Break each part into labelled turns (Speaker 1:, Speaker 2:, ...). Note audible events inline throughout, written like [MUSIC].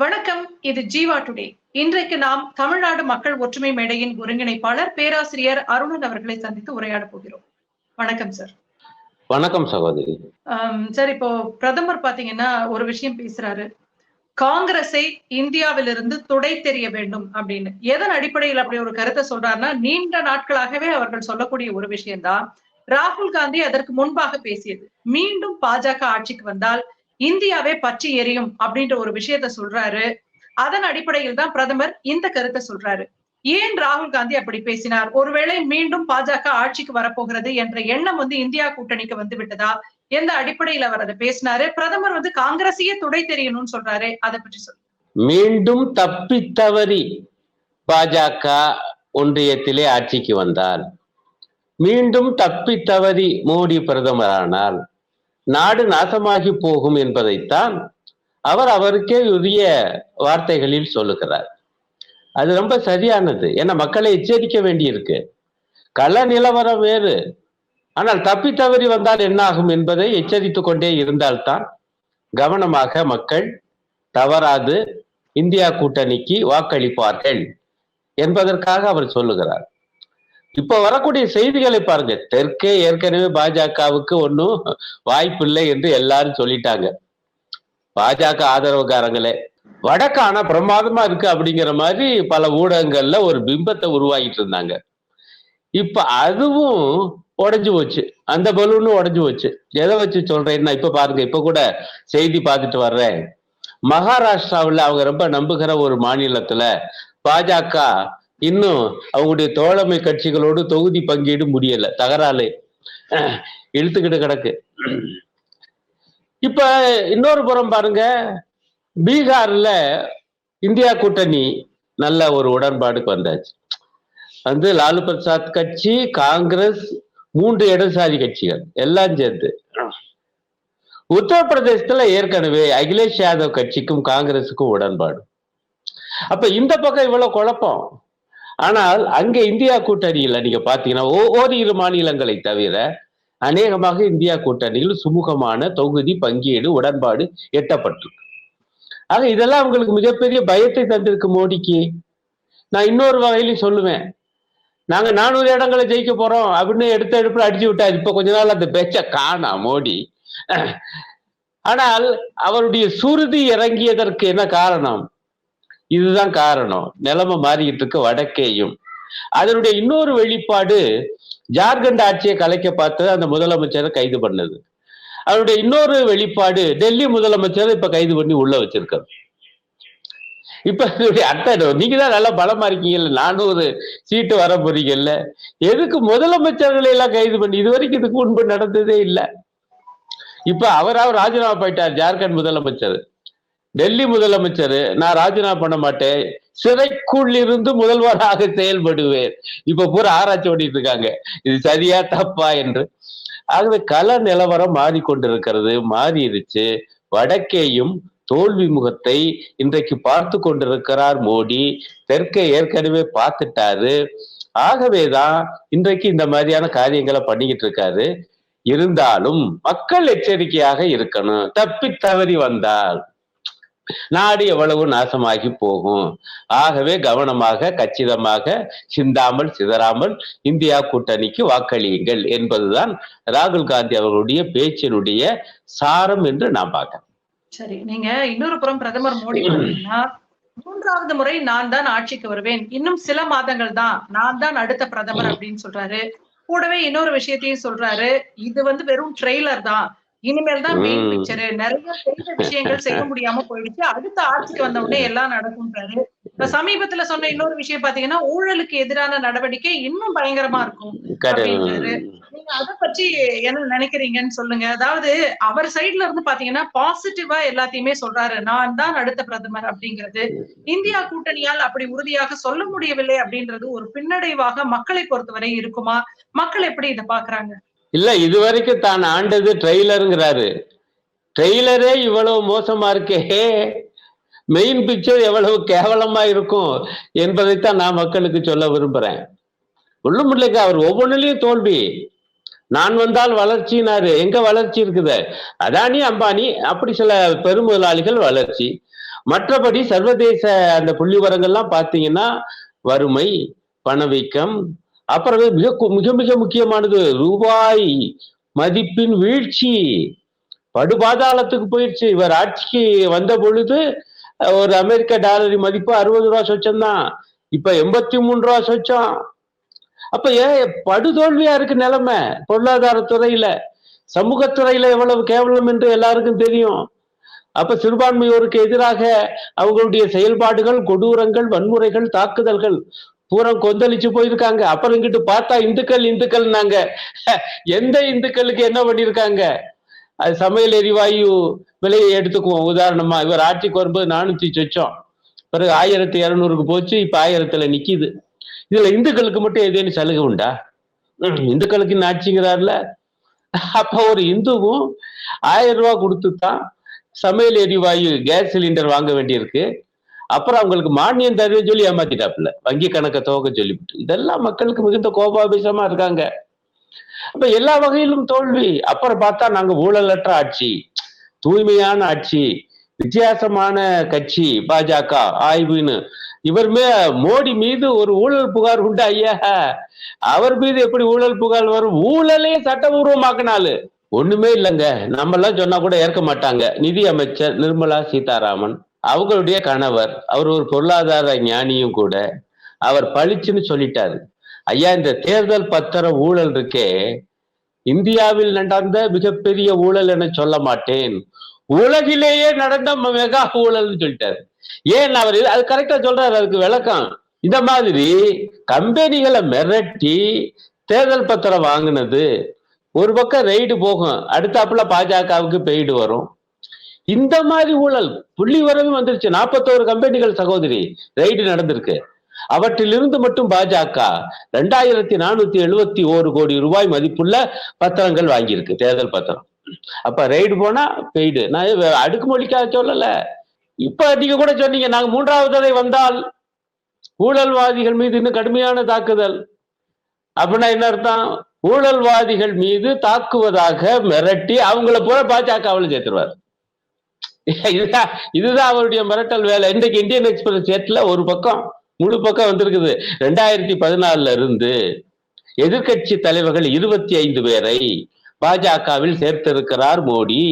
Speaker 1: வணக்கம் இது ஜீவா டுடே. இன்றைக்கு நாம் தமிழ்நாடு மக்கள் ஒற்றுமை மேடையின் ஒருங்கிணைப்பாளர் பேராசிரியர் அருணன் அவர்களை சந்தித்து உரையாட போகிறோம். வணக்கம் சார்.
Speaker 2: வணக்கம் சகோதரி.
Speaker 1: சார் இப்போ பிரதமர் பாத்தீங்கன்னா ஒரு விஷயம் பேசுறாரு. காங்கிரஸை இந்தியாவிலிருந்து துடை தெரிய வேண்டும் அப்படின்னு. எதன் அடிப்படையில் அப்படி ஒரு கருத்தை சொல்றாருன்னா நீண்ட நாட்களாகவே அவர்கள் சொல்லக்கூடிய ஒரு விஷயம்தான். ராகுல் காந்தி அதற்கு முன்பாக பேசியது. மீண்டும் பாஜக ஆட்சிக்கு வந்தால் இந்தியாவே பற்றி எரியும் அப்படின்ற ஒரு விஷயத்த சொல்றாரு. அதன் அடிப்படையில் தான் பிரதமர் இந்த கருத்தை சொல்றாரு. ஏன் ராகுல் காந்தி அப்படி பேசினார்? ஒருவேளை மீண்டும் பாஜக ஆட்சிக்கு வரப்போகிறது என்ற எண்ணம் வந்து இந்தியா கூட்டணிக்கு வந்து விட்டதா? எந்த அடிப்படையில் அவர் அதை பேசினாரு? பிரதமர் வந்து காங்கிரஸையே துடை தெரியணும்னு சொல்றாரு அதை பற்றி சொல்லு
Speaker 2: மீண்டும் தப்பி தவறி பாஜக ஒன்றியத்திலே ஆட்சிக்கு வந்தால் மீண்டும் தப்பி தவறி மோடி பிரதமரானால் நாடு நாசமாகி போகும் என்பதைத்தான் அவர் அவருக்கே உரிய வார்த்தைகளில் சொல்லுகிறார். அது ரொம்ப சரியானது. ஏன்னா மக்களை எச்சரிக்க வேண்டியிருக்கு. கள நிலவரம் வேறு. ஆனால் தப்பி தவறி வந்தால் என்ன ஆகும் என்பதை எச்சரித்து கொண்டே இருந்தால்தான் கவனமாக மக்கள் தவறாது இந்தியா கூட்டணிக்கு வாக்களிப்பார்கள் என்பதற்காக அவர் சொல்லுகிறார். இப்ப வரக்கூடிய செய்திகளை பாருங்க. தெற்கே ஏற்கனவே பாஜகவுக்கு ஒன்றும் வாய்ப்பில்லை என்று எல்லாரும் சொல்லிட்டாங்க. பாஜக ஆதரவுக்காரங்களே. வடக்கு ஆனா பிரமாதமா இருக்கு அப்படிங்கிற மாதிரி பல ஊடகங்கள்ல ஒரு பிம்பத்தை உருவாக்கிட்டு இருந்தாங்க. இப்ப அதுவும் உடஞ்சு போச்சு. அந்த பலூனும் உடஞ்சு போச்சு. எதை வச்சு சொல்றேன்னா இப்ப பாருங்க இப்ப கூட செய்தி பார்த்துட்டு வர்றேன். மகாராஷ்டிராவில் அவங்க ரொம்ப நம்புகிற ஒரு மாநிலத்துல பாஜக இன்னும் அவங்களுடைய தோழமை கட்சிகளோடு தொகுதி பங்கீடு முடியல தகராறு. இழுத்துக்கிட்டு கிடக்கு. இப்ப இன்னொரு புறம் பாருங்க. பீகார்ல இந்தியா கூட்டணி நல்ல ஒரு உடன்பாடுக்கு வந்தாச்சு. வந்து லாலு பிரசாத் கட்சி காங்கிரஸ் மூன்று இடதுசாரி கட்சிகள் எல்லாம் சேர்ந்து. உத்தரப்பிரதேசத்துல ஏற்கனவே அகிலேஷ் யாதவ் கட்சிக்கும் காங்கிரஸுக்கும் உடன்பாடு. அப்ப இந்த பக்கம் இவ்வளவு குழப்பம். ஆனால் அங்கே இந்தியா கூட்டணியில் நீங்க பாத்தீங்கன்னா ஓ- ஓரிரு மாநிலங்களை தவிர அநேகமாக இந்தியா கூட்டணியில் சுமூகமான தொகுதி பங்கீடு உடன்பாடு எட்டப்பட்டிருக்கு. ஆக இதெல்லாம் உங்களுக்கு மிகப்பெரிய பயத்தை தந்திருக்கு மோடிக்கு. நான் இன்னொரு வகையிலையும் சொல்லுவேன். நாங்க நானூறு இடங்களை ஜெயிக்க போறோம் அப்படின்னு எடுத்த எடுப்புல அடிச்சு விட்டாரு. இப்ப கொஞ்ச நாள் அந்த பேச்ச காணா மோடி. ஆனால் அவருடைய சுருதி இறங்கியதற்கு என்ன காரணம்? இதுதான் காரணம். நிலைமை மாறிக்கிட்டு இருக்கு வடக்கேயும். அதனுடைய இன்னொரு வெளிப்பாடு ஜார்க்கண்ட் ஆட்சியை கலைக்க பார்த்தது அந்த முதலமைச்சரை கைது பண்ணது. அவருடைய இன்னொரு வெளிப்பாடு டெல்லி முதலமைச்சரை இப்ப கைது பண்ணி உள்ள வச்சிருக்காரு. இப்ப இதனுடைய அர்த்தம் நீங்க தான் நல்லா பலமா இருக்கீங்கல்ல. நானூறு சீட்டு வர போறீங்கல்ல. எதுக்கு முதலமைச்சர்களை எல்லாம் கைது பண்ணி இது வரைக்கும் இதுக்கு முன்பு நடந்ததே இல்லை. இப்ப அவராக ராஜினாமா போயிட்டார் ஜார்க்கண்ட் முதலமைச்சர். டெல்லி முதலமைச்சர் நான் ராஜினாமா பண்ண மாட்டேன். சிறைக்குள் இருந்து முதல்வராக செயல்படுவேன். இப்ப பூரா ஆராய்ச்சி ஓடிட்டு இருக்காங்க இது சரியா தப்பா என்று. ஆகவே கள நிலவரம் மாறிக்கொண்டிருக்கிறது. மாறிடுச்சு. வடக்கேயும் தோல்வி முகத்தை இன்றைக்கு பார்த்து கொண்டிருக்கிறார் மோடி. தெற்கை ஏற்கனவே பார்த்துட்டாரு. ஆகவேதான் இன்றைக்கு இந்த மாதிரியான காரியங்களை பண்ணிக்கிட்டு இருக்காரு இருந்தாலும் மக்கள் எச்சரிக்கையாக இருக்கணும். தப்பி தவறி வந்தால். நாடு எவ்வளவு நாசமாகி போகும். ஆகவே கவனமாக கச்சிதமாக சிந்தாமல் சிதறாமல் இந்தியா கூட்டணிக்கு வாக்களியுங்கள் என்பதுதான் ராகுல் காந்தி அவர்களுடைய பேச்சினுடைய சாரம் என்று நான் பார்க்கிறேன்
Speaker 1: சரி நீங்க இன்னொரு புறம் பிரதமர் மோடி மூன்றாவது முறை நான் தான் ஆட்சிக்கு வருவேன். இன்னும் சில மாதங்கள் தான். நான் தான் அடுத்த பிரதமர் அப்படின்னு சொல்றாரு. கூடவே இன்னொரு விஷயத்தையும் சொல்றாரு. இது வந்து வெறும் ட்ரெய்லர் தான். இனிமேல் தான் மெயின். பிக்சர் நிறைய செய்த விஷயங்கள் செய்ய முடியாம போயிடுச்சு. அடுத்த ஆட்சிக்கு வந்த உடனே எல்லாம் நடக்கும்ன்றாரு. இப்ப சமீபத்துல சொன்ன இன்னொரு விஷயம் பாத்தீங்கன்னா ஊழலுக்கு எதிரான நடவடிக்கை இன்னும் பயங்கரமா இருக்கும். நீங்க அத பற்றி என்ன நினைக்கிறீங்கன்னு சொல்லுங்க. அதாவது அவர் சைடுல இருந்து பாத்தீங்கன்னா பாசிட்டிவா எல்லாத்தையுமே சொல்றாரு. நான் தான் அடுத்த பிரதமர் அப்படிங்கிறது. இந்தியா கூட்டணியால் அப்படி உறுதியாக சொல்ல முடியவில்லை அப்படின்றது ஒரு பின்னடைவாக மக்களை பொறுத்தவரை இருக்குமா? மக்கள் எப்படி இதை பாக்குறாங்க
Speaker 2: இல்ல இதுவரைக்கும் தான் ஆண்டது ட்ரெய்லருங்கிறாரு. ட்ரெய்லரே இவ்வளவு மோசமா இருக்கே. மெயின் பிக்சர் எவ்வளவு கேவலமா இருக்கும் என்பதைத்தான் நான் மக்களுக்கு சொல்ல விரும்புறேன். ஒண்ணும் இல்லைங்க அவர் ஒவ்வொன்றிலையும் தோல்வி. நான் வந்தால் வளர்ச்சினாரு. எங்க வளர்ச்சி இருக்குது? அதானி அம்பானி அப்படி சில பெருமுதலாளிகள் வளர்ச்சி. மற்றபடி சர்வதேச அந்த புள்ளி வரங்கள்லாம் பார்த்தீங்கன்னா வறுமை பணவீக்கம் அப்புறம் மிக மிக மிக முக்கியமானது ரூபாய் மதிப்பின் வீழ்ச்சி. படுபாதாளத்துக்கு போயிடுச்சு. இவர் ஆட்சிக்கு வந்த பொழுது ஒரு அமெரிக்க டாலர் மதிப்பு அறுபது ரூபா சொச்சம்தான். இப்ப எண்பத்தி மூணு ரூபா சொச்சம். அப்ப ஏன் படுதோல்வியா இருக்கு நிலைமை பொருளாதார துறையில. சமூகத்துறையில எவ்வளவு கேவலம் என்று எல்லாருக்கும் தெரியும். அப்ப சிறுபான்மையோருக்கு எதிராக அவங்களுடைய செயல்பாடுகள் கொடூரங்கள் வன்முறைகள் தாக்குதல்கள் பூரா கொந்தளிச்சு போயிருக்காங்க. அப்புறம் இங்கிட்டு பார்த்தா இந்துக்கள் இந்துக்கள்னாங்க. எந்த இந்துக்களுக்கு என்ன பண்ணிருக்காங்க? அது சமையல் எரிவாயு விலையை எடுத்துக்குவோம். உதாரணமா இவர் ஆட்சிக்கு வரும்போது நானூத்தி சொச்சம். பிறகு ஆயிரத்தி இரநூறுக்கு போச்சு இப்ப ஆயிரத்துல நிக்குது. இதுல இந்துக்களுக்கு மட்டும் ஏதேனும் சலுகை உண்டா? இந்துக்களுக்கு இன்னும் ஆட்சிங்கிறார்ல. அப்ப ஒரு இந்துவும் ஆயிரம் ரூபாய் கொடுத்து தான் சமையல் எரிவாயு கேஸ் சிலிண்டர் வாங்க வேண்டியிருக்கு. அப்புறம் அவங்களுக்கு மானியம் தருவேன்னு சொல்லி ஏமாத்திட்டாப்புல. வங்கி கணக்கை துவக்க சொல்லிவிட்டு. இதெல்லாம் மக்களுக்கு மிகுந்த கோபாபிசமா இருக்காங்க. அப்ப எல்லா வகையிலும் தோல்வி. அப்புறம் பார்த்தா நாங்க ஊழலற்ற ஆட்சி தூய்மையான ஆட்சி வித்தியாசமான கட்சி பாஜக ஆய்வுன்னு. இவருமே மோடி மீது ஒரு ஊழல் புகார் உண்டு ஐயா. அவர் மீது எப்படி ஊழல் புகார் வரும்? ஊழலே சட்டபூர்வமாக்கினாலு. ஒண்ணுமே இல்லைங்க. நம்ம எல்லாம் சொன்னா கூட ஏற்க மாட்டாங்க. நிதி அமைச்சர் நிர்மலா சீதாராமன். அவங்களுடைய கணவர் அவர் ஒரு பொருளாதார ஞானியும் கூட அவர் பளிச்சுன்னு சொல்லிட்டாரு. ஐயா இந்த தேர்தல் பத்திர ஊழல் இருக்கே இந்தியாவில் நடந்த மிகப்பெரிய ஊழல் என சொல்ல மாட்டேன். உலகிலேயே நடந்த மெகா ஊழல்னு சொல்லிட்டாரு. ஏன் அவர் அது கரெக்டா சொல்றாரு அதுக்கு விளக்கம். இந்த மாதிரி கம்பெனிகளை மிரட்டி தேர்தல் பத்திரம் வாங்கினது ஒரு பக்கம் ரெய்டு போகும் அடுத்தாப்புல பாஜகவுக்கு பெய்டு வரும். இந்த மாதிரி ஊழல் புள்ளி வரவும் வந்துருச்சு. நாற்பத்தோரு கம்பெனிகள் சகோதரி ரைடு நடந்திருக்கு. அவற்றிலிருந்து மட்டும் பாஜக ரெண்டாயிரத்தி நானூத்தி எழுபத்தி ஓரு கோடி ரூபாய் மதிப்புள்ள பத்திரங்கள் வாங்கியிருக்கு தேர்தல் பத்திரம். அப்ப ரைடு போனா பெய்டு நான் அடுக்குமொழிக்காக சொல்லல. இப்ப நீங்க கூட சொன்னீங்க நாங்க மூன்றாவது தடவை வந்தால் ஊழல்வாதிகள் மீது இன்னும் கடுமையான தாக்குதல். அப்படின்னா என்ன அர்த்தம்? ஊழல்வாதிகள் மீது தாக்குவதாக மிரட்டி அவங்கள பூரா பாஜகவில் சேர்த்துருவார். [LAUGHS] இதுதான் இதுதான் அவருடைய மிரட்டல் வேலை. இன்றைக்கு இந்தியன் எக்ஸ்பிரஸ் சேட்ல ஒரு பக்கம் முழு பக்கம் வந்திருக்குது. ரெண்டாயிரத்தி பதினாலுல இருந்து எதிர்க்கட்சி தலைவர்கள் இருபத்தி ஐந்து பேரை பாஜகவில் சேர்த்திருக்கிறார் மோடி.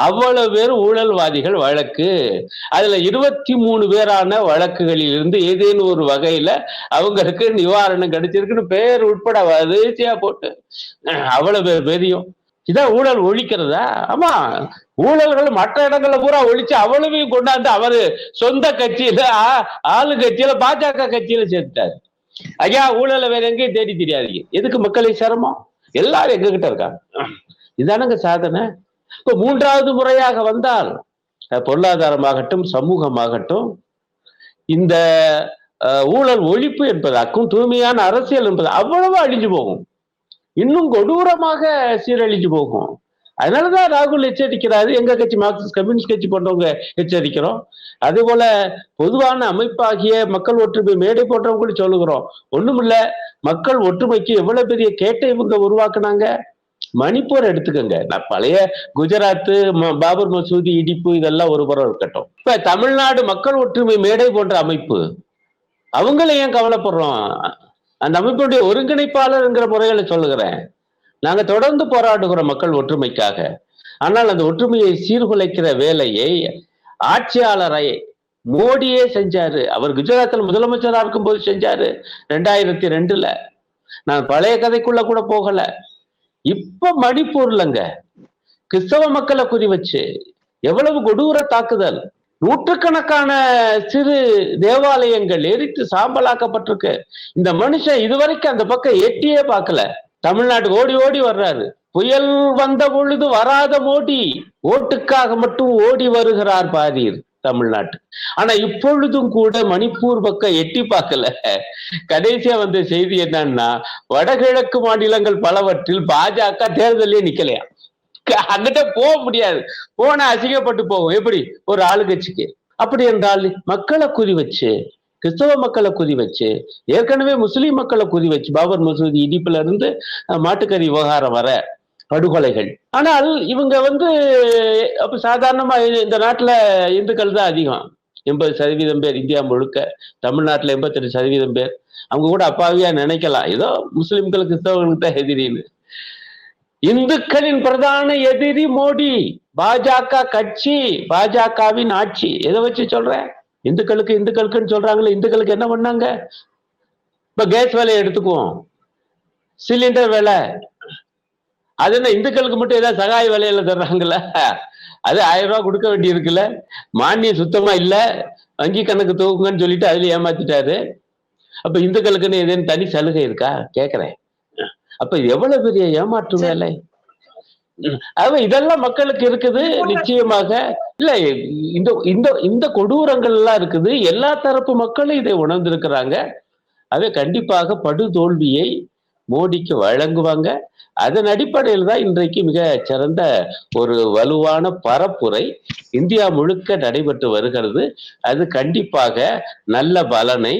Speaker 2: அவ்வளவு பேர் ஊழல்வாதிகள் வழக்கு. அதுல இருபத்தி மூணு பேரான வழக்குகளில் இருந்து ஏதேனும் ஒரு வகையில அவங்களுக்கு நிவாரணம் கிடைச்சிருக்குன்னு பேர் உட்பட வரிசையா போட்டு அவ்வளவு பேர் பெரியும் இதான் ஊழல் ஒழிக்கிறதா? ஆமா. ஊழல்கள் மற்ற இடங்கள்ல பூரா ஒழிச்சு அவ்வளவையும் கொண்டாந்து அவரு சொந்த கட்சியில ஆளு கட்சியில பாஜக கட்சியில சேர்த்துட்டாரு. ஐயா ஊழலை வேற எங்கேயும் தேடி தெரியாதீங்க. எதுக்கு மக்களை சிரமம்? எல்லாரும் எங்க கிட்ட இருக்காங்க. இதானங்க சாதனை? இப்ப மூன்றாவது முறையாக வந்தால் பொருளாதாரமாகட்டும் சமூகமாகட்டும் இந்த ஊழல் ஒழிப்பு என்பதாக்கும் தூய்மையான அரசியல் என்பது அவ்வளவு அழிஞ்சு போகும். இன்னும் கொடூரமாக சீரழிஞ்சு போகும். அதனாலதான் ராகுல் எச்சரிக்கிறாரு. எங்க கட்சி மார்க்சிஸ்ட் கம்யூனிஸ்ட் கட்சி போன்றவங்க எச்சரிக்கிறோம். அதே போல பொதுவான அமைப்பாகிய மக்கள் ஒற்றுமை மேடை போன்றவங்க சொல்லுகிறோம். ஒண்ணுமில்ல மக்கள் ஒற்றுமைக்கு எவ்வளவு பெரிய கேட்டை இவங்க உருவாக்குனாங்க? மணிப்பூர் எடுத்துக்கோங்க. நான் பழைய குஜராத் பாபர் மசூதி இடிப்பு இதெல்லாம் ஒரு புறம் இருக்கட்டும். இப்ப தமிழ்நாடு மக்கள் ஒற்றுமை மேடை போன்ற அமைப்பு. அவங்கள ஏன் கவலைப்படுறோம்? அந்த அமைப்புடைய ஒருங்கிணைப்பாளர்ங்கிற முறையில சொல்லுகிறேன். நாங்க தொடர்ந்து போராடுகிறோம் மக்கள் ஒற்றுமைக்காக. ஆனால் அந்த ஒற்றுமையை சீர்குலைக்கிற வேலையை ஆட்சியாளரை மோடியே செஞ்சாரு. அவர் குஜராத்தில் முதலமைச்சராக இருக்கும் போது செஞ்சாரு. ரெண்டாயிரத்தி ரெண்டுல. நான் பழைய கதைக்குள்ள கூட போகல. இப்ப மணிப்பூர்லங்க. கிறிஸ்தவ மக்களை குறி வச்சு எவ்வளவு கொடூர தாக்குதல். நூற்றுக்கணக்கான சிறு தேவாலயங்கள் எரித்து சாம்பலாக்கப்பட்டிருக்கு. இந்த மனுஷன் இதுவரைக்கும் அந்த பக்கம் எட்டியே பார்க்கல. தமிழ்நாட்டுக்கு ஓடி ஓடி வர்றாரு. புயல் வந்த பொழுது வராத மோடி ஓட்டுக்காக மட்டும் ஓடி வருகிறார் பாரீர் தமிழ்நாட்டு. ஆனா இப்பொழுதும் கூட மணிப்பூர் பக்கம் எட்டி பார்க்கல. கடைசியா வந்த செய்தி என்னன்னா வடகிழக்கு மாநிலங்கள் பலவற்றில் பாஜக தேர்தலே நிக்கலையா? அங்கிட்ட போக முடியாது. போனா அசிங்கப்பட்டு போகும். எப்படி? ஒரு ஆளுங்கட்சிக்கு. அப்படி என்றால் மக்களை குறி வச்சு கிறிஸ்தவ மக்களை குறி வச்சு ஏற்கனவே முஸ்லீம் மக்களை குறி வச்சு பாபர் மசூதி இடிப்புல இருந்து மாட்டுக்கறி விவகாரம் வர படுகொலைகள். ஆனால் இவங்க வந்து அப்ப சாதாரணமா இந்த நாட்டுல இந்துக்கள் தான் அதிகம். எண்பது சதவீதம் பேர் இந்தியா முழுக்க தமிழ்நாட்டுல எண்பத்தெட்டு சதவீதம் பேர். அவங்க கூட அப்பாவியா நினைக்கலாம். ஏதோ முஸ்லிம்கள் கிறிஸ்தவர்களுக்கு தான் எதிரின்னு. இந்துக்களின் பிரதான எதிரி மோடி பாஜக கட்சி பாஜகவின் ஆட்சி. எதை வச்சு சொல்றேன் இந்துக்களுக்கு இந்துக்களுக்குன்னு சொல்றாங்களே இந்துக்களுக்கு என்ன பண்ணாங்க? இப்ப கேஸ் விலையை எடுத்துக்குவோம். சிலிண்டர் விலை. அது என்ன இந்துக்களுக்கு மட்டும் ஏதாவது சகாய விலையில தர்றாங்கல்ல? அது ஆயிரம் ரூபாய் கொடுக்க வேண்டி இருக்குல்ல மானியம் சுத்தமா இல்ல. வங்கி கணக்கு தூக்குங்கன்னு சொல்லிட்டு அதுல ஏமாத்திட்டாரு. அப்ப இந்துக்களுக்குன்னு ஏதேனும் தனி சலுகை இருக்கா? கேக்குறேன். அப்ப எவ்வளவு பெரிய ஏமாற்று. வேலை? இதெல்லாம் மக்களுக்கு இருக்குது நிச்சயமாக. இல்ல இந்த இந்த இந்த கொடூரங்கள் எல்லாம் இருக்குது. எல்லா தரப்பு மக்களும் இதை உணர்ந்திருக்கிறாங்க. அவை கண்டிப்பாக படுதோல்வியை மோடிக்கு வழங்குவாங்க. அதன் அடிப்படையில் தான் இன்றைக்கு மிக சிறந்த ஒரு வலுவான பரப்புரை இந்தியா முழுக்க நடைபெற்று வருகிறது. அது கண்டிப்பாக நல்ல பலனை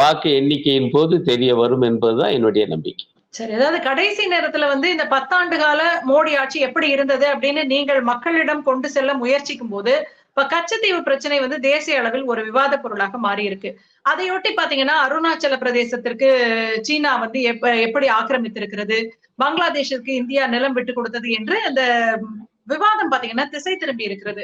Speaker 2: வாக்கு எண்ணிக்கையின் போது தெரிய வரும் என்பதுதான் என்னுடைய நம்பிக்கை.
Speaker 1: சரி அதாவது கடைசி நேரத்துல வந்து இந்த பத்தாண்டு கால மோடி ஆட்சி எப்படி இருந்தது அப்படின்னு நீங்கள் மக்களிடம் கொண்டு செல்ல முயற்சிக்கும் போது இப்ப கச்சத்தீவு பிரச்சனை வந்து தேசிய அளவில் ஒரு விவாத பொருளாக மாறி இருக்கு அதையொட்டி பாத்தீங்கன்னா அருணாச்சல பிரதேசத்திற்கு சீனா வந்து எப்ப எப்படி ஆக்கிரமித்திருக்கிறது பங்களாதேஷிற்கு இந்தியா நிலம் விட்டு கொடுத்தது என்று அந்த விவாதம் பாத்தீங்கன்னா திசை திரும்பி இருக்கிறது.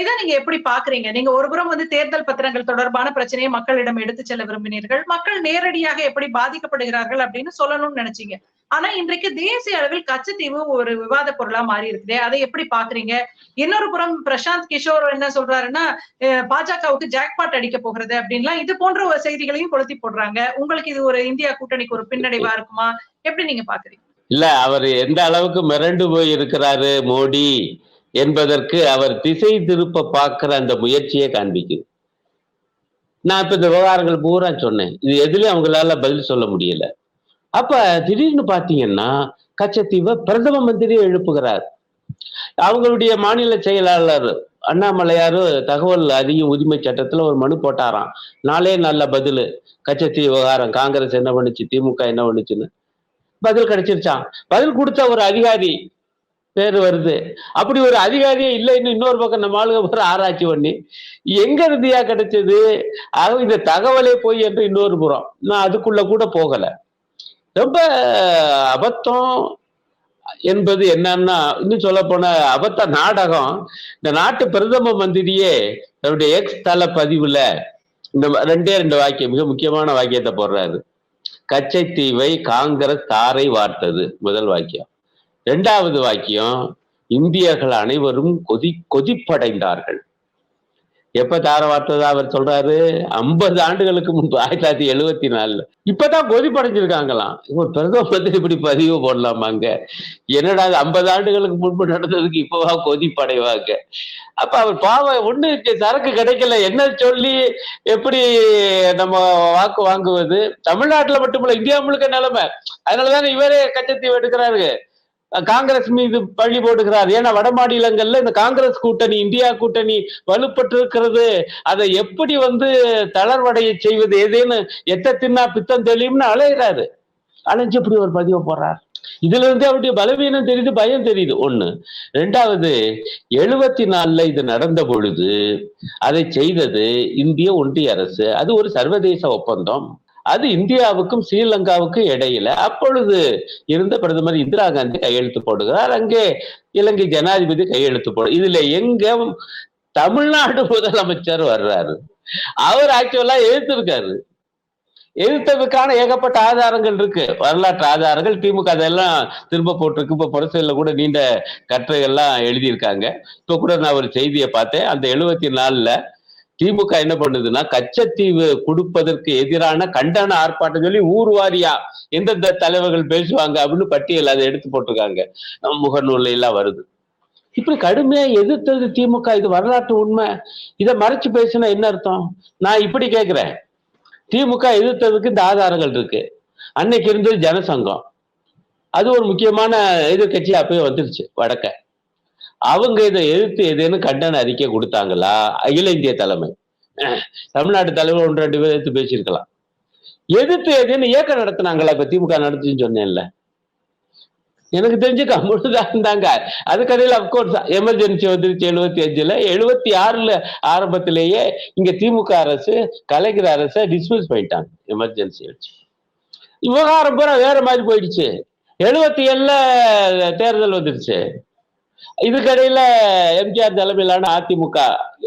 Speaker 1: இதை நீங்க எப்படி பாக்குறீங்க? நீங்க ஒருபுறம் வந்து தேர்தல் பத்திரங்கள் தொடர்பான பிரச்சனையை மக்களிடம் எடுத்து செல்ல விரும்பினீர்கள். மக்கள் நேரடியாக எப்படி பாதிக்கப்படுகிறார்கள் அப்படின்னு சொல்லணும்னு நினைச்சீங்க. ஆனா இன்றைக்கு தேசிய அளவில் கச்சத்தீவு ஒரு விவாத பொருளா மாறி இருக்குது அதை எப்படி பாக்குறீங்க? இன்னொரு புறம் பிரசாந்த் கிஷோர் என்ன சொல்றாருன்னா பாஜகவுக்கு ஜாக்பாட் அடிக்க போகிறது அப்படின்லாம் இது போன்ற ஒரு செய்திகளையும் கொளுத்தி போடுறாங்க. உங்களுக்கு இது ஒரு இந்தியா கூட்டணிக்கு ஒரு பின்னடைவா இருக்குமா? எப்படி நீங்க பாக்குறீங்க?
Speaker 2: இல்ல அவர் எந்த அளவுக்கு மிரண்டு போய் இருக்கிறாரு மோடி? என்பதற்கு அவர் திசை திருப்ப பார்க்கிற அந்த முயற்சியை காண்பிக்குது. நான் இப்ப இந்த விவகாரங்கள் பூரா சொன்னேன். இது எதுலயும் அவங்களால பதில் சொல்ல முடியல. அப்ப திடீர்னு பாத்தீங்கன்னா கச்சத்தீவை பிரதம மந்திரி எழுப்புகிறார். அவங்களுடைய மாநில செயலாளர் அண்ணாமலையாரு தகவல் அதிக உரிமை சட்டத்துல ஒரு மனு போட்டாராம். நாளே நல்ல பதில். கச்சத்தீவு விவகாரம் காங்கிரஸ் என்ன பண்ணுச்சு திமுக என்ன பண்ணுச்சுன்னு. பதில் கிடைச்சிருச்சான் பதில் கொடுத்த ஒரு அதிகாரி பேர் வருது. அப்படி ஒரு அதிகாரியே இல்லைன்னு இன்னொரு பக்கம் நம்ம ஆளுங்க போற ஆராய்ச்சி பண்ணி எங்க இருந்தியா கிடைச்சது? ஆக இந்த தகவலே போய் என்று இன்னொரு புறம். நான் அதுக்குள்ள கூட போகல. ரொம்ப அபத்தம் என்பது என்னன்னா இன்னும் சொல்ல போன அபத்த நாடகம் இந்த நாட்டு பிரதம மந்திரியே நம்முடைய எக்ஸ் தள பதிவுல இந்த ரெண்டே ரெண்டு வாக்கியம் மிக முக்கியமான வாக்கியத்தை போடுறாரு. கச்சைத்தீவை காங்கிரஸ் தாரை வார்த்தது முதல் வாக்கியம். இரண்டாவது வாக்கியம் இந்தியர்கள் அனைவரும் கொதி கொதிப்படைந்தார்கள். எப்ப தாரவார்த்ததா அவர் சொல்றாரு? ஐம்பது ஆண்டுகளுக்கு முன்பு ஆயிரத்தி தொள்ளாயிரத்தி எழுபத்தி நாலுல. இப்பதான் கொதிப்படைஞ்சிருக்காங்களாம். ஒரு பிரதம மந்திரி இப்படி பதிவு போடலாமாங்க? என்னடா ஐம்பது ஆண்டுகளுக்கு முன்பு நடந்ததுக்கு இப்பவா கொதிப்படைவாங்க? அப்ப அவர் பாவம் ஒண்ணு சரக்கு கிடைக்கல என்ன சொல்லி எப்படி நம்ம வாக்கு வாங்குவது? தமிழ்நாட்டுல மட்டுமில்ல இந்தியா முழுக்க நிலைமை. அதனாலதானே இவரே கச்சத்தீவு எடுக்கிறாரு. காங்கிரஸ் மீது பழி போடுகிறார். ஏன்னா வட மாநிலங்கள்ல இந்த காங்கிரஸ் கூட்டணி இந்தியா கூட்டணி வலுப்பட்டிருக்கிறது. அதை எப்படி வந்து தளர்வடைய செய்வது? ஏதேன்னு எத்த தின்னா பித்தம் தெளியும்னு அலையிறாரு. அலைஞ்சு இப்படி ஒரு பதிவை போடுறார். இதுல இருந்து அவருடைய பலவீனம் தெரியுது பயம் தெரியுது. ஒண்ணு ரெண்டாவது எழுபத்தி நாலுல இது நடந்த பொழுது அதை செய்தது இந்திய ஒன்றிய அரசு. அது ஒரு சர்வதேச ஒப்பந்தம். அது இந்தியாவுக்கும் ஸ்ரீலங்காவுக்கும் இடையில அப்பொழுது இருந்த பிரதமர் இந்திரா காந்தி கையெழுத்து போடுகிறார். அங்கே இலங்கை ஜனாதிபதி கையெழுத்து போடு இதுல எங்க தமிழ்நாடு முதலமைச்சர் வர்றாரு. அவர் ஆக்சுவலா எதிர்த்திருக்காரு எதிர்த்ததுக்கான ஏகப்பட்ட ஆதாரங்கள் இருக்கு. வரலாற்று ஆதாரங்கள் திமுக அதெல்லாம் திரும்ப போட்டிருக்கு. இப்ப புரசையில கூட நீண்ட கட்டுரைகள்லாம் எழுதியிருக்காங்க. இப்ப கூட நான் ஒரு செய்தியை பார்த்தேன். அந்த எழுபத்தி நாலுல திமுக என்ன பண்ணுதுன்னா கச்சத்தீவு கொடுப்பதற்கு எதிரான கண்டன ஆர்ப்பாட்டம் சொல்லி ஊர் வாரியா எந்தெந்த தலைவர்கள் பேசுவாங்க அப்படின்னு பட்டியல் அதை எடுத்து போட்டிருக்காங்க. நம்ம எல்லாம் வருது. இப்படி கடுமையா எதிர்த்தது திமுக. இது வரலாற்று உண்மை. இதை மறைச்சு பேசினா என்ன அர்த்தம்? நான் இப்படி கேட்கிறேன் திமுக எதிர்த்ததுக்கு இந்த ஆதாரங்கள் இருக்கு. அன்னைக்கு இருந்தது ஜனசங்கம். அது ஒரு முக்கியமான எதிர்கட்சி அப்பயே வந்துருச்சு வடக்க. அவங்க இதை எதிர்த்து எதுன்னு கண்டன அறிக்கை கொடுத்தாங்களா? அகில இந்திய தலைமை. தமிழ்நாட்டு தலைவர் ஒன்று ரெண்டு பேர் எதிர்த்து பேசியிருக்கலாம். எதிர்த்து எதுன்னு இயக்கம் நடத்தினாங்களா? இப்ப திமுக நடத்துன்னு சொன்னேன்ல. எனக்கு தெரிஞ்சு கம்முதான் இருந்தாங்க. அதுக்கடையில் அப்கோர்ஸ் எமர்ஜென்சி வந்துருச்சு எழுபத்தி அஞ்சுல. எழுபத்தி ஆறுல ஆரம்பத்திலேயே இங்க திமுக அரசு கலைஞர் அரசை டிஸ்மிஸ் பண்ணிட்டாங்க. எமர்ஜென்சி வச்சு. விவகாரம் பூரா வேற மாதிரி போயிடுச்சு. எழுபத்தி ஏழுல தேர்தல் வந்துருச்சு. இதுக்கடையில எம்ஜிஆர் தலைமையிலான அதிமுக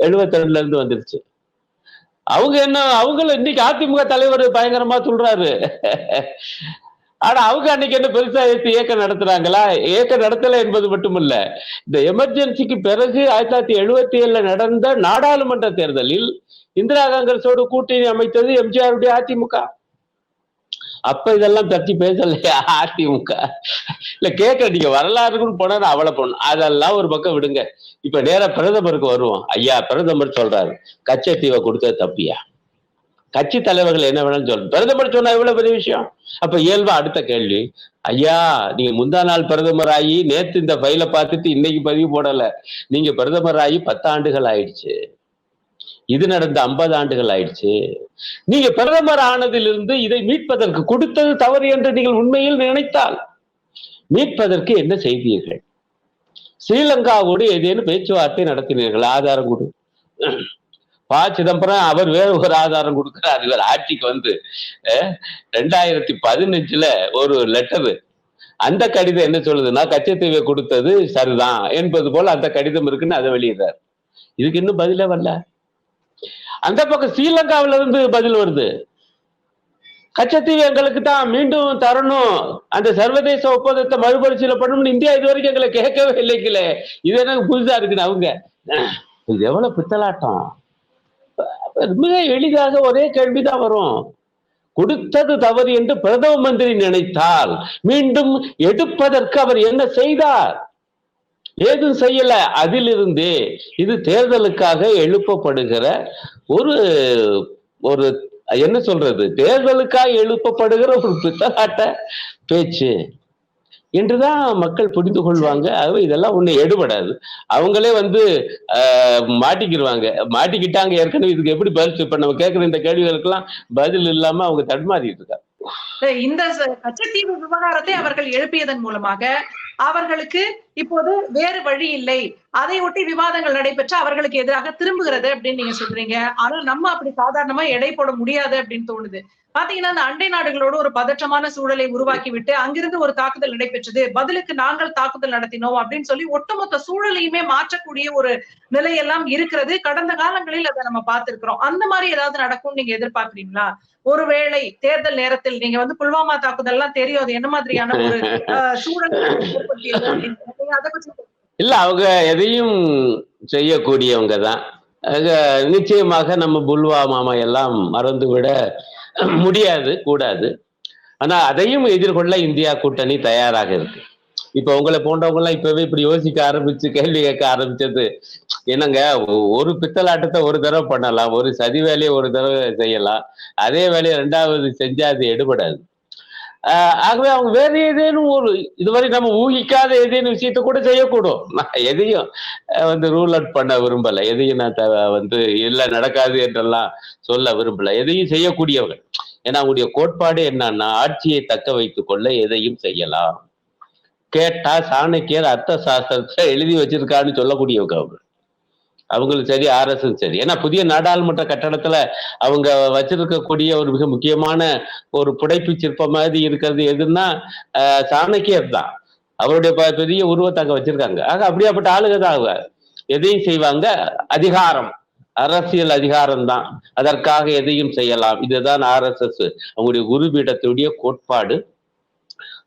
Speaker 2: எழுபத்தி ரெண்டுல இருந்து வந்துருச்சு. அவங்க என்ன அவங்களும் இன்னைக்கு அதிமுக தலைவர் பயங்கரமா சொல்றாரு. ஆனா அவங்க அன்னைக்கு என்ன பெருசா எடுத்து இயக்கம் நடத்துறாங்களா? இயக்கம் நடத்தல என்பது மட்டுமல்ல. இந்த எமர்ஜென்சிக்கு பிறகு ஆயிரத்தி தொள்ளாயிரத்தி எழுபத்தி ஏழுல நடந்த நாடாளுமன்ற தேர்தலில் இந்திரா காங்கிரஸோடு கூட்டணி அமைத்தது எம்ஜிஆருடைய அதிமுக. அப்ப இதெல்லாம் தட்டி பேசலையா அதிமுக? இல்ல கேட்க நீங்க வரலாறுக்குன்னு போனா நான் அவளை போடணும் அதெல்லாம் ஒரு பக்கம் விடுங்க. இப்ப நேரா பிரதமருக்கு வருவோம். ஐயா பிரதமர் சொல்றாரு கச்சத்தீவை கொடுத்தது தப்பியா? கட்சி தலைவர்கள் என்ன வேணாலும் சொல்லணும் பிரதமர் சொன்னா எவ்வளவு பெரிய விஷயம்? அப்ப இயல்பா அடுத்த கேள்வி ஐயா நீங்க முந்தா நாள் பிரதமர் ஆகி நேத்து இந்த ஃபைலை பார்த்துட்டு இன்னைக்கு பதிவு போடல. நீங்க பிரதமர் ஆகி பத்து ஆண்டுகள் ஆயிடுச்சு. இது நடந்த ஐம்பது ஆண்டுகள் ஆயிடுச்சு. நீங்க பிரதமர் ஆனதிலிருந்து இதை மீட்பதற்கு கொடுத்தது தவறு என்று நீங்கள் உண்மையில் நினைத்தால் மீட்பதற்கு என்ன செய்தீர்கள்? ஸ்ரீலங்காவோடு ஏதேனும் பேச்சுவார்த்தை நடத்தினீர்கள்? ஆதாரம் கொடு. ப சிதம்பரம் அவர் வேற ஒரு ஆதாரம் கொடுக்கிறார். இவர் ஆட்சிக்கு வந்து ரெண்டாயிரத்தி பதினஞ்சுல ஒரு லெட்டர் அந்த கடிதம் என்ன சொல்லுதுன்னா கச்சத்தீவை கொடுத்தது சரிதான் என்பது போல அந்த கடிதம் இருக்குன்னு அதை வெளியிடுறார். இதுக்கு இன்னும் பதிலே வரல. அந்த பக்கம் ஸ்ரீலங்காவில இருந்து பதில் வருது. கச்சத்தீவு எங்களுக்கு தான் மீண்டும் தரணும். அந்த சர்வதேச ஒப்பந்தத்தை மறுபரிசீலனை பண்ணணும்னு இந்தியா இது வரைக்கும் எங்களை கேட்கவே இல்லைங்களே. இது எனக்கு புதுசா இருக்குன்னு அவங்க. இது எவ்வளவு பித்தலாட்டம்? மிக எளிதாக ஒரே கேள்விதான் வரும். கொடுத்தது தவறு என்று பிரதம மந்திரி நினைத்தால் மீண்டும் எடுப்பதற்கு அவர் என்ன செய்தார்? ஏதும் செய்யல. அதிலிருந்தே இது தேர்தலுக்காக எழுப்பப்படுகிற ஒரு ஒரு என்ன சொல்றது? தேர்தலுக்காக எழுப்பப்படுகிற ஒரு பித்தலாட்ட பேச்சு. என்றுதான் மக்கள் புரிந்து கொள்வாங்க. ஆகவே இதெல்லாம் ஒண்ணு எடுபடாது. அவங்களே வந்து மாட்டிக்கிடுவாங்க மாட்டிக்கிருவாங்க. மாட்டிக்கிட்டாங்க. ஏற்கனவே இதுக்கு எப்படி பதில் இப்ப நம்ம கேட்கிற இந்த கேள்விகளுக்கெல்லாம் பதில் இல்லாம அவங்க தடுமாறிட்டு இருக்காங்க.
Speaker 1: இந்த கச்சத்தீவு விவகாரத்தை அவர்கள் எழுப்பியதன் மூலமாக அவர்களுக்கு இப்போது வேறு வழி இல்லை. அதை ஒட்டி விவாதங்கள் நடைபெற்று அவர்களுக்கு எதிராக திரும்புகிறது அப்படின்னு நீங்க சொல்றீங்க. ஆனால் நம்ம அப்படி சாதாரணமா எடை போட முடியாது அப்படின்னு தோணுது. பாத்தீங்கன்னா அந்த அண்டை நாடுகளோடு ஒரு பதற்றமான சூழலை உருவாக்கி விட்டு அங்கிருந்து ஒரு தாக்குதல் நடைபெற்றது. பதிலுக்கு நாங்கள் தாக்குதல் நடத்தினோம் அப்படின்னு சொல்லி ஒட்டுமொத்த சூழலையுமே மாற்றக்கூடிய ஒரு நிலையெல்லாம் இருக்கிறது. கடந்த காலங்களில் அதை நம்ம பார்த்திருக்கிறோம். அந்த மாதிரி ஏதாவது நடக்கும் நீங்க எதிர்பார்க்கிறீங்களா? ஒருவேளை தேர்தல் நேரத்தில் நீங்க வந்து புல்வாமா தாக்குதல் எல்லாம் தெரியும். அது என்ன மாதிரியான ஒரு [LAUGHS] சூழல்
Speaker 2: இல்ல அவங்க எதையும் செய்யக்கூடியவங்க தான் நிச்சயமாக நம்ம புல்வாமா எல்லாம் மறந்துவிட முடியாது கூடாது. ஆனா அதையும் எதிர்கொள்ள இந்தியா கூட்டணி தயாராக இருக்கு. இப்ப உங்களை போன்றவங்க எல்லாம் இப்பவே இப்படி யோசிக்க ஆரம்பிச்சு கேள்வி கேட்க ஆரம்பிச்சது. என்னங்க ஒரு பித்தலாட்டத்தை ஒரு தடவை பண்ணலாம் ஒரு சதி வேலையை ஒரு தடவை செய்யலாம். அதே வேலையை ரெண்டாவது செஞ்சா அது எடுபடாது. ஆஹ் ஆகவே அவங்க வேற ஏதேனும் ஒரு இதுவரை நம்ம ஊகிக்காத ஏதேனும் விஷயத்த கூட செய்யக்கூடும். நான் [LAUGHS] எதையும் வந்து ரூல் அவுட் பண்ண விரும்பல. எதையும் நான் த- வந்து இல்ல நடக்காது என்றெல்லாம் சொல்ல விரும்பல. எதையும் செய்யக்கூடியவங்க ஏன்னா அவங்களுடைய கோட்பாடு என்னன்னா ஆட்சியை தக்க வைத்துக் கொள்ள எதையும் செய்யலாம். கேட்டா சாணக்கியர் அர்த்த சாஸ்திரத்தை எழுதி வச்சிருக்கான்னு சொல்லக்கூடியவங்க அவங்க. அவங்களும் சரி ஆர்எஸும் சரி. ஏன்னா புதிய நாடாளுமன்ற கட்டடத்துல அவங்க வச்சிருக்கக்கூடிய ஒரு மிக முக்கியமான ஒரு புடைப்பு சிற்பம் மாதிரி இருக்கிறது எதுன்னா சாணக்கியர் தான். அவருடைய ப- பெரிய உருவத்தை அங்க வச்சிருக்காங்க. ஆக அப்படியாப்பட்ட ஆளுங்க தான் அவங்க. எதையும் செய்வாங்க? அதிகாரம். அரசியல் அதிகாரம் தான். அதற்காக எதையும் செய்யலாம். இதுதான் ஆர்எஸ்எஸ் அவங்களுடைய குருபீடத்துடைய கோட்பாடு.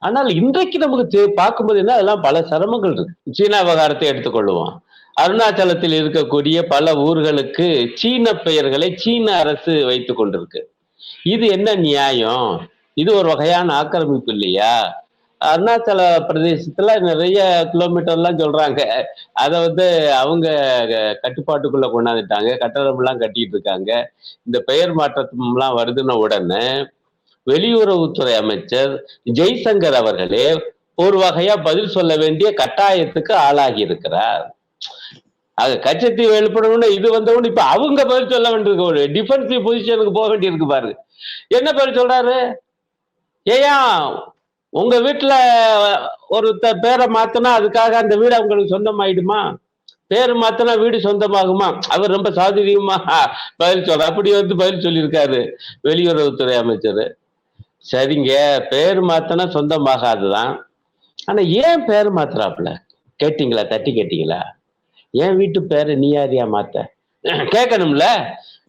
Speaker 2: ஆனால் இன்றைக்கு நமக்கு பார்க்கும்போது என்ன அதெல்லாம் பல சிரமங்கள் இருக்கு. சீனா விவகாரத்தை எடுத்துக்கொள்ளுவோம் அருணாச்சலத்தில் இருக்கக்கூடிய பல ஊர்களுக்கு சீன பெயர்களை சீன அரசு வைத்துக் கொண்டிருக்கு. இது என்ன நியாயம்? இது ஒரு வகையான ஆக்கிரமிப்பு இல்லையா? அருணாச்சல பிரதேசத்துல நிறைய கிலோமீட்டர்லாம் சொல்றாங்க. அதை வந்து அவங்க கட்டுப்பாட்டுக்குள்ள கொண்டாந்துட்டாங்க. கட்டடம் எல்லாம் கட்டிட்டு இருக்காங்க. இந்த பெயர் மாற்றம்லாம் வருதுன்ன உடனே வெளியுறவுத்துறை அமைச்சர் ஜெய்சங்கர் அவர்களே ஒரு வகையா பதில் சொல்ல வேண்டிய கட்டாயத்துக்கு ஆளாகி இருக்கிறார். அது கச்சத்தீவு எழுப்பணும்னு இது வந்தவொன்னு இப்ப அவங்க பதில் சொல்ல வேண்டியிருக்கு. ஒரு டிஃபென்சிவ் பொசிஷனுக்கு போக வேண்டியிருக்கு பாருங்க என்ன பதில் சொல்றாரு? ஏயா உங்க வீட்டுல ஒருத்தர் பேரை மாத்தினா அதுக்காக அந்த வீடு அவங்களுக்கு சொந்தமாயிடுமா? பேர் மாத்தினா வீடு சொந்தமாகுமா? அவர் ரொம்ப சாதுரியமா பதில் சொல்ற அப்படி வந்து பதில் சொல்லியிருக்காரு வெளியுறவுத்துறை அமைச்சர். சரிங்க பேர் மாத்தினா சொந்தமாகாதுதான். ஆனா ஏன் பேர் மாத்துறாப்புல? கேட்டீங்களா தட்டி கேட்டீங்களா? என் வீட்டு பேரை நீ யாரியா மாத்த? கேட்கணும்ல.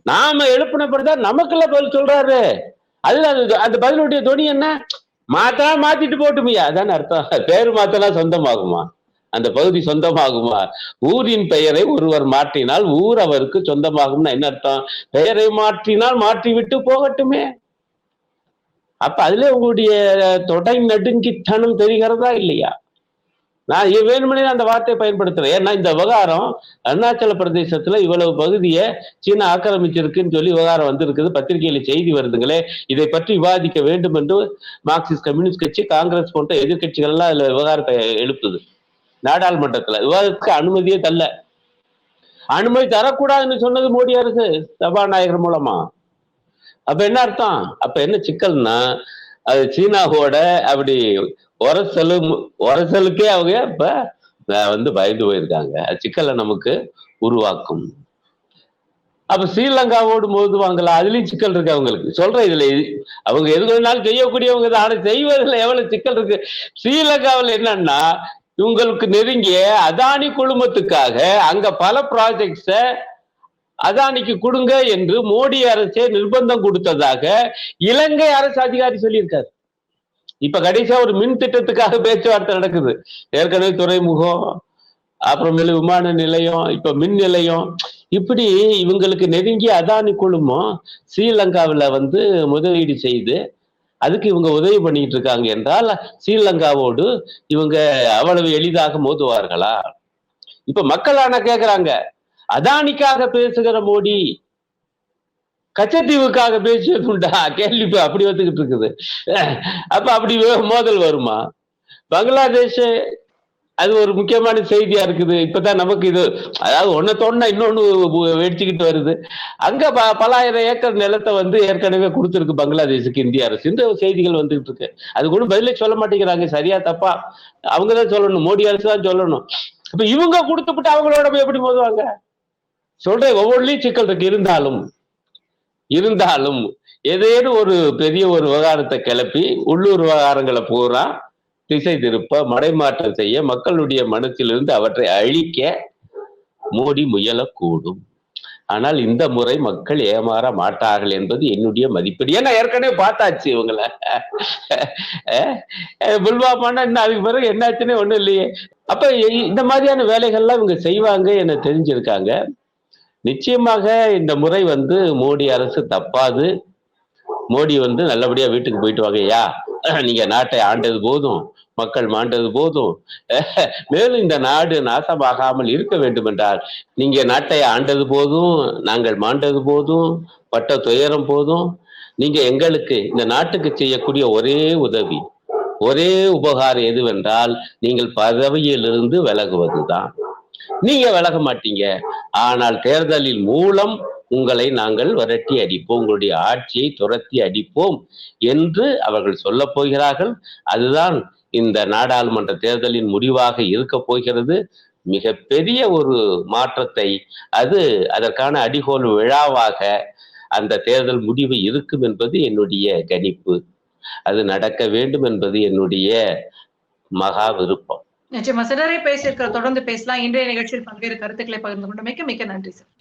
Speaker 2: நாம எழுப்பினப்படிதான் நமக்குள்ள பதில் சொல்றாரு. அதுல அது அந்த பதிலுடைய துணி என்ன? மாத்தா மாத்திட்டு போட்டுமையா? அதான அர்த்தம். பேர் மாத்தனா சொந்தமாகுமா? அந்த பகுதி சொந்தமாகுமா? ஊரின் பெயரை ஒருவர் மாற்றினால் ஊர் அவருக்கு சொந்தமாகும்னா என்ன அர்த்தம்? பெயரை மாற்றினால் மாற்றி விட்டு போகட்டுமே. அப்ப அதுல உங்களுடைய தொடை நடுங்கித்தனம் தெரிகிறதா இல்லையா? நான் வேணுமனே அந்த வார்த்தையை பயன்படுத்துறேன். ஏன்னா இந்த விவகாரம் அருணாச்சல பிரதேசத்துல இவ்வளவு பகுதியை சீனா ஆக்கிரமிச்சிருக்குன்னு சொல்லி விவகாரம் வந்திருக்குது. பத்திரிகையில செய்தி வருதுங்களே. இதை பற்றி விவாதிக்க வேண்டும் என்று மார்க்சிஸ்ட் கம்யூனிஸ்ட் கட்சி காங்கிரஸ் போன்ற எதிர்கட்சிகள் எல்லாம் விவகாரத்தை எழுப்புது. நாடாளுமன்றத்துல. விவாதத்துக்கு அனுமதியே தள்ள அனுமதி தரக்கூடாதுன்னு சொன்னது மோடி அரசு சபாநாயகர் மூலமா. அப்ப என்ன அர்த்தம்? அப்ப என்ன சிக்கல்னா அது சீனாவோட அப்படி உரசலு உரசலுக்கே அவங்க இப்ப வந்து பயந்து போயிருக்காங்க. சிக்கலை நமக்கு உருவாக்கும். அப்ப ஸ்ரீலங்காவோடு மோதுவாங்களா அதுலயும் சிக்கல் இருக்கு அவங்களுக்கு. சொல்றேன் இதுல அவங்க எது வேணாலும் செய்யக்கூடியவங்க தான். ஆனா செய்வதில் எவ்வளவு சிக்கல் இருக்கு? ஸ்ரீலங்காவில் என்னன்னா இவங்களுக்கு நெருங்கிய அதானி குழுமத்துக்காக அங்க பல ப்ராஜெக்ட்ஸை அதானிக்கு கொடுங்க என்று மோடி அரசே நிர்பந்தம் கொடுத்ததாக இலங்கை அரசு அதிகாரி சொல்லியிருக்காரு. இப்ப கடைசியா ஒரு மின் திட்டத்துக்காக பேச்சுவார்த்தை நடக்குது. ஏற்கனவே துறைமுகம் அப்புறமேலு விமான நிலையம் இப்ப மின் நிலையம். இப்படி இவங்களுக்கு நெருங்கிய அதானி குழுமம் ஸ்ரீலங்காவில் வந்து முதலீடு செய்து அதுக்கு இவங்க உதவி பண்ணிட்டு இருக்காங்க என்றால் ஸ்ரீலங்காவோடு இவங்க அவ்வளவு எளிதாக மோதுவார்களா? இப்ப மக்கள் ஆனா கேக்குறாங்க. அதானிக்காக பேசுகிற மோடி கச்சத்தீவுக்காக பேசியதுண்டா கேள்வி அப்படி வந்துகிட்டு இருக்குது. அப்ப அப்படி மோதல் வருமா? பங்களாதேஷ் அது ஒரு முக்கியமான செய்தியா இருக்குது. இப்பதான் நமக்கு இது அதாவது ஒன்ன தோணுனா இன்னொன்னு வெடிச்சுக்கிட்டு வருது. அங்க ப பலாயிரம் ஏக்கர் நிலத்தை வந்து ஏற்கனவே கொடுத்துருக்கு பங்களாதேஷுக்கு இந்திய அரசு. இந்த செய்திகள் வந்துகிட்டு இருக்கு. அது கூட பதிலே சொல்ல மாட்டேங்கிறாங்க. சரியா தப்பா? அவங்க தான் சொல்லணும். மோடி அரசு தான் சொல்லணும். இப்ப இவங்க கொடுத்துப்பட்டு அவங்களோட எப்படி மோதுவாங்க? சொல்றேன் ஒவ்வொன்றிலையும் சிக்கல் இருக்கு. இருந்தாலும் இருந்தாலும் ஏதேனும் ஒரு பெரிய ஒரு விவகாரத்தை கிளப்பி உள்ளூர் விவகாரங்களை பூரா திசை திருப்ப மடைமாற்றம் செய்ய மக்களுடைய மனத்திலிருந்து அவற்றை அழிக்க மோடி முயலக்கூடும். ஆனால் இந்த முறை மக்கள் ஏமாற மாட்டார்கள் என்பது என்னுடைய மதிப்பீடு. ஏன்னா ஏற்கனவே பார்த்தாச்சு இவங்களை. அஹ் புல்வாமானா இன்னும் அதுக்கு பிறகு என்னாச்சுன்னே ஒண்ணும் இல்லையே. அப்ப இந்த மாதிரியான வேலைகள்லாம் இவங்க செய்வாங்க என தெரிஞ்சிருக்காங்க. நிச்சயமாக இந்த முறை வந்து மோடி அரசு தப்பாது. மோடி வந்து நல்லபடியா வீட்டுக்கு போயிட்டு வாங்கய்யா. நீங்க நாட்டை ஆண்டது போதும் மக்கள் மாண்டது போதும். மேலும் இந்த நாடு நாசமாகாமல் இருக்க வேண்டும் என்றால் நீங்க நாட்டை ஆண்டது போதும் நாங்கள் மாண்டது போதும் பட்ட துயரம் போதும். நீங்க எங்களுக்கு இந்த நாட்டுக்கு செய்யக்கூடிய ஒரே உதவி ஒரே உபகாரம் எதுவென்றால் நீங்கள் பதவியிலிருந்து விலகுவதுதான். நீங்க விலக மாட்டீங்க. ஆனால் தேர்தலின் மூலம் உங்களை நாங்கள் விரட்டி அடிப்போம். உங்களுடைய ஆட்சியை துரத்தி அடிப்போம் என்று அவர்கள் சொல்ல போகிறார்கள். அதுதான் இந்த நாடாளுமன்ற தேர்தலின் முடிவாக இருக்க போகிறது. மிகப்பெரிய ஒரு மாற்றத்தை. அது அதற்கான அடிகோல் விழாவாக அந்த தேர்தல் முடிவு இருக்கும் என்பது என்னுடைய கணிப்பு. அது நடக்க வேண்டும் என்பது என்னுடைய மகா விருப்பம்.
Speaker 1: நிச்சயமா சிலரே பேசியிருக்கிற தொடர்ந்து பேசலாம். இன்றைய நிகழ்ச்சியில் பல்வேறு கருத்துக்களை பகிர்ந்து கொண்டமைக்கு மிக்க நன்றி சார்.